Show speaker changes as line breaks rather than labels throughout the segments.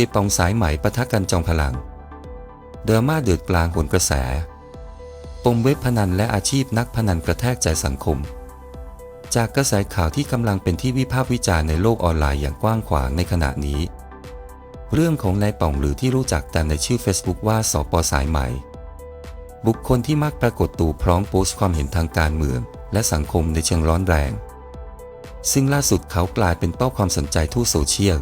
ซีปองสายไหมปะทะกันจองพลังเดราม่าเดือดกลางหนกระแส ปมเว็บพนันและอาชีพนักพนันกระแทกใจสังคม จากกระแสข่าวที่กำลังเป็นที่วิพากษ์วิจารณ์ในโลกออนไลน์อย่างกว้างขวางในขณะนี้ เรื่องของนายป่องหรือที่รู้จักกันในชื่อ Facebook ว่าสปสายไหมบุคคลที่มักปรากฏตัวพร้อมโพสต์ความเห็นทางการเมือง และสังคมในเชิงร้อนแรง ซึ่งล่าสุดเขากลายเป็นเป้าความสนใจทั่วโซเชียล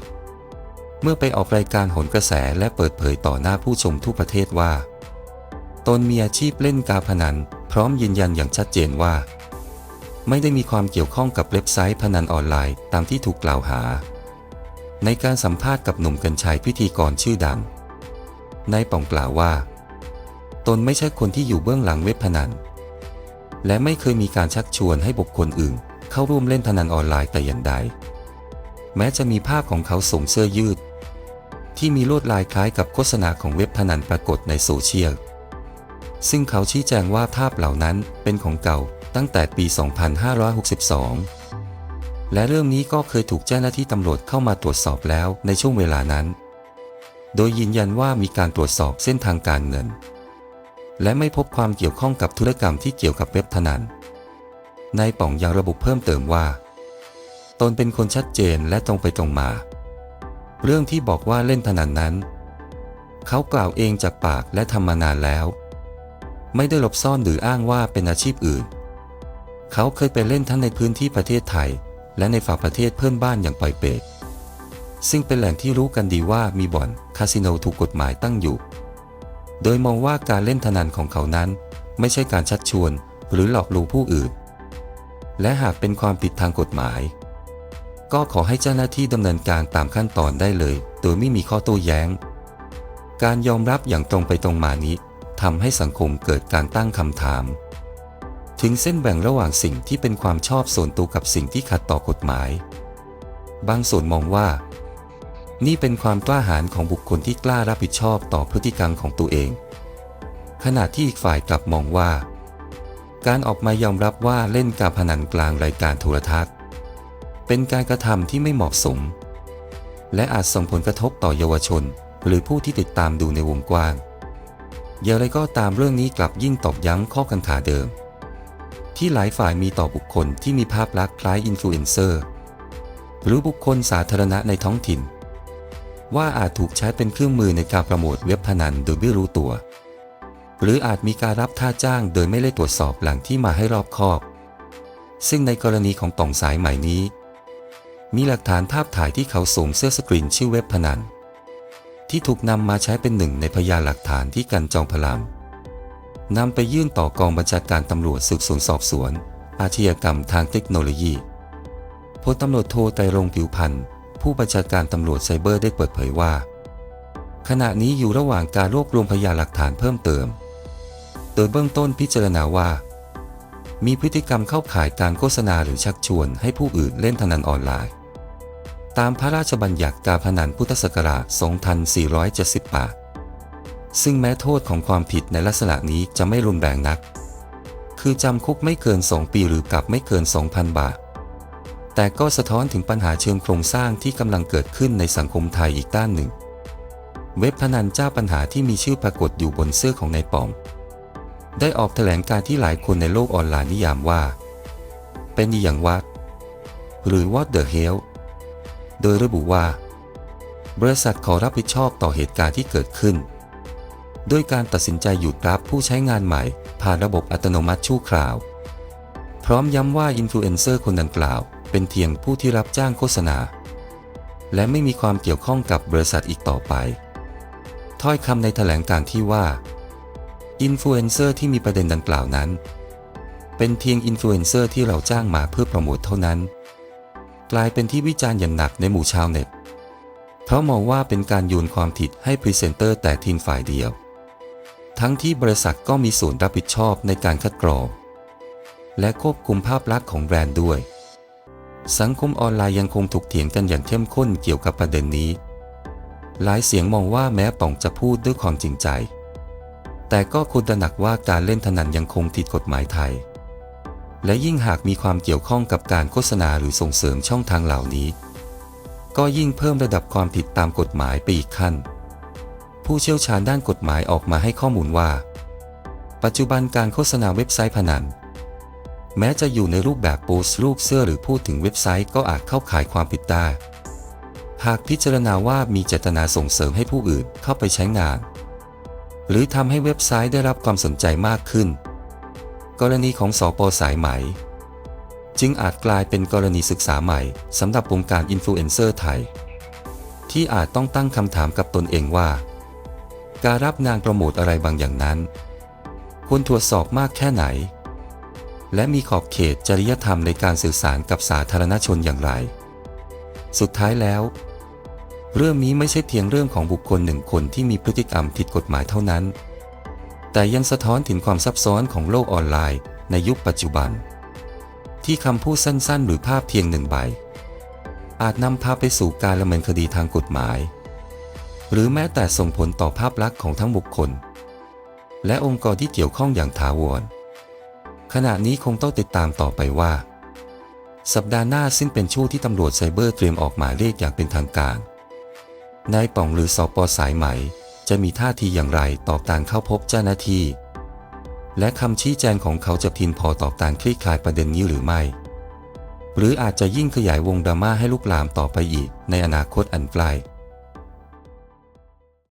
เมื่อไปออกรายการโหนกระแสและเปิดเผยต่อหน้าผู้ชมทั่วประเทศว่า ตนมีอาชีพเล่นการพนัน พร้อมยืนยันอย่างชัดเจนว่า ไม่ได้มีความเกี่ยวข้องกับเว็บไซต์พนันออนไลน์ตามที่ถูกกล่าวหา ในการสัมภาษณ์กับหนุ่มกัญชัยพิธีกรชื่อดังนายป่องกล่าวว่า ตนไม่ใช่คนที่อยู่เบื้องหลังเว็บพนัน และไม่เคยมีการชักชวนให้บุคคลอื่น เข้าร่วมเล่นพนันออนไลน์แต่อย่างใดแม้จะมีภาพของเขาสวมเสื้อยืด ที่มีลวดลายคล้ายกับโฆษณาของเว็บพนันปรากฏในโซเชียล ซึ่งเขาชี้แจงว่าภาพเหล่านั้นเป็นของเก่าตั้งแต่ปี 2562 และเรื่องนี้ก็เคยถูกเจ้าหน้าที่ตำรวจเข้ามาตรวจสอบแล้วในช่วงเวลานั้น โดยยืนยันว่ามีการตรวจสอบเส้นทางการเงิน และไม่พบความเกี่ยวข้องกับธุรกรรมที่เกี่ยวกับเว็บพนันนายป่องยังระบุเพิ่มเติมว่า ตนเป็นคนชัดเจนและตรงไปตรงมา เรื่องที่บอกว่าเล่นพนันนั้น เขากล่าวเองจากปากและทำมานานแล้ว ไม่ได้หลบซ่อนหรืออ้างว่าเป็นอาชีพอื่น เขาเคยไปเล่นทั้งในพื้นที่ประเทศไทย และในฝั่งประเทศเพื่อนบ้านอย่างปอยเปตซึ่งเป็นแหล่งที่รู้กันดีว่ามีบ่อนคาสิโนถูกกฎหมายตั้งอยู่ โดยมองว่าการเล่นพนันของเขานั้น ไม่ใช่การชักชวนหรือหลอกลวงผู้อื่น และหากเป็นความผิดทางกฎหมาย ก็ขอให้เจ้าหน้าที่ดำเนินการตามขั้นตอนได้เลย โดยไม่มีข้อโต้แย้ง การยอมรับอย่างตรงไปตรงมานี้ทำให้สังคมเกิดการตั้งคำถาม ถึงเส้นแบ่งระหว่างสิ่งที่เป็นความชอบส่วนตัวกับสิ่งที่ขัดต่อกฎหมาย บางส่วนมองว่า นี่เป็นความกล้าหาญของบุคคลที่กล้ารับผิดชอบต่อพฤติกรรมของตัวเอง ขณะที่อีกฝ่ายกลับมองว่า การออกมายอมรับว่าเล่นการพนันกลางรายการโทรทัศน์ เป็นการกระทำที่ไม่เหมาะสม และอาจส่งผลกระทบต่อเยาวชน หรือผู้ที่ติดตามดูในวงกว้าง อย่างไรก็ตามเรื่องนี้กลับยิ่งตอกย้ำข้อกังขาเดิม ที่หลายฝ่ายมีต่อบุคคลที่มีภาพลักษณ์คล้ายอินฟลูเอนเซอร์ หรือบุคคลสาธารณะในท้องถิ่น ว่าอาจถูกใช้เป็นเครื่องมือในการโปรโมทเว็บพนันโดยไม่รู้ตัว หรืออาจมีการรับท่าจ้างโดยไม่ได้ตรวจสอบแหล่งที่มาให้รอบคอบซึ่งในกรณีของต่องสายใหม่นี้ มีหลักฐานภาพถ่ายที่เขาสวมเสื้อสกรีนชื่อเว็บพนัน ที่ถูกนำมาใช้เป็นหนึ่งในพยานหลักฐานที่กันจองพลังนำไปยื่นต่อกองบัญชาการตำรวจสืบสวนสอบสวน อาชญากรรมทางเทคโนโลยีพลตำรวจโทไตรรงผิวพันธ์ผู้บัญชาการตำรวจไซเบอร์ได้เปิดเผยว่า ขณะนี้อยู่ระหว่างการรวบรวมพยานหลักฐานเพิ่มเติม โดยเบื้องต้นพิจารณาว่า มีพฤติกรรมเข้าข่ายการโฆษณาหรือชักชวนให้ผู้อื่นเล่นพนันออนไลน์ ตามพระราชบัญญัติการพนันพุทธศักราช 2478 ซึ่งแม้โทษของความผิดในลักษณะนี้จะไม่รุนแรงนัก คือจำคุกไม่เกิน 2 ปีหรือปรับไม่เกิน 2,000 บาท แต่ก็สะท้อนถึงปัญหาเชิงโครงสร้างที่กำลังเกิดขึ้นในสังคมไทยอีกด้านหนึ่ง เว็บพนันเจ้าปัญหาที่มีชื่อปรากฏอยู่บนเสื้อของนายปองได้ออกแถลงการที่หลายคนในโลกออนไลน์นิยามว่า เป็นอย่างวัดหรือ What the hell โดยระบุว่า บริษัทขอรับผิดชอบต่อเหตุการณ์ที่เกิดขึ้น ด้วยการตัดสินใจหยุดรับผู้ใช้งานใหม่ ผ่านระบบอัตโนมัติชั่วคราว พร้อมย้ำว่าอินฟลูเอนเซอร์คนดังกล่าว เป็นเพียงผู้ที่รับจ้างโฆษณา และไม่มีความเกี่ยวข้องกับบริษัทอีกต่อไป ถ้อยคำในแถลงการที่ว่าอินฟลูเอนเซอร์ที่มีประเด็นดังกล่าวนั้น เป็นเพียงอินฟลูเอนเซอร์ที่เราจ้างมาเพื่อโปรโมทเท่านั้น กลายเป็นที่วิจารณ์อย่างหนักในหมู่ชาวเน็ตเพราะมองว่าเป็นการโยนความผิดให้พรีเซนเตอร์แต่ทีมฝ่ายเดียว ทั้งที่บริษัทก็มีส่วนรับผิดชอบในการคัดกรอง และควบคุมภาพลักษณ์ของแบรนด์ด้วย สังคมออนไลน์ยังคงถกเถียงกันอย่างเข้มข้นเกี่ยวกับประเด็นนี้ หลายเสียงมองว่าแม้ป่องจะพูดด้วยความจริงใจ แต่ก็ควรตระหนักว่าการเล่นพนันยังคงผิดกฎหมายไทย และยิ่งหากมีความเกี่ยวข้องกับการโฆษณาหรือส่งเสริมช่องทางเหล่านี้ ก็ยิ่งเพิ่มระดับความผิดตามกฎหมายไปอีกขั้น ผู้เชี่ยวชาญด้านกฎหมายออกมาให้ข้อมูลว่า ปัจจุบันการโฆษณาเว็บไซต์พนัน แม้จะอยู่ในรูปแบบโพสต์รูปเสื้อหรือพูดถึงเว็บไซต์ก็อาจเข้าข่ายความผิดได้หากพิจารณาว่ามีเจตนาส่งเสริมให้ผู้อื่นเข้าไปใช้งาน หรือทำให้เว็บไซต์ได้รับความสนใจมากขึ้น กรณีของสอปอสายไหม จึงอาจกลายเป็นกรณีศึกษาใหม่สำหรับวงการอินฟลูเอนเซอร์ไทย ที่อาจต้องตั้งคำถามกับตนเองว่า การรับงานโปรโมทอะไรบางอย่างนั้น ควรตรวจสอบมากแค่ไหน และมีขอบเขตจริยธรรมในการสื่อสารกับสาธารณชนอย่างไร สุดท้ายแล้ว เรื่องนี้ไม่ใช่เพียงเรื่องของบุคคลหนึ่งคนที่มีพฤติกรรมผิดกฎหมายเท่านั้น แต่ยังสะท้อนถึงความซับซ้อนของโลกออนไลน์ในยุคปัจจุบัน ที่คำพูดสั้นๆ หรือภาพเพียงหนึ่งใบ อาจนำพาไปสู่การดำเนินคดีทางกฎหมาย หรือแม้แต่ส่งผลต่อภาพลักษณ์ของทั้งบุคคล และองค์กรที่เกี่ยวข้องอย่างถาวร ขณะนี้คงต้องติดตามต่อไปว่า สัปดาห์หน้าซึ่งเป็นช่วงที่ตำรวจไซเบอร์เตรียมออกหมายเรียกอย่างเป็นทางการนายป่องหรือสอปอสายไหม จะมีท่าทีอย่างไรต่อการเข้าพบเจ้าหน้าที่ และคำชี้แจงของเขาจะเพียงพอต่อการคลี่คลายประเด็นนี้หรือไม่ หรืออาจจะยิ่งขยายวงดราม่าให้ลุกลามต่อไปอีกในอนาคตอันใกล้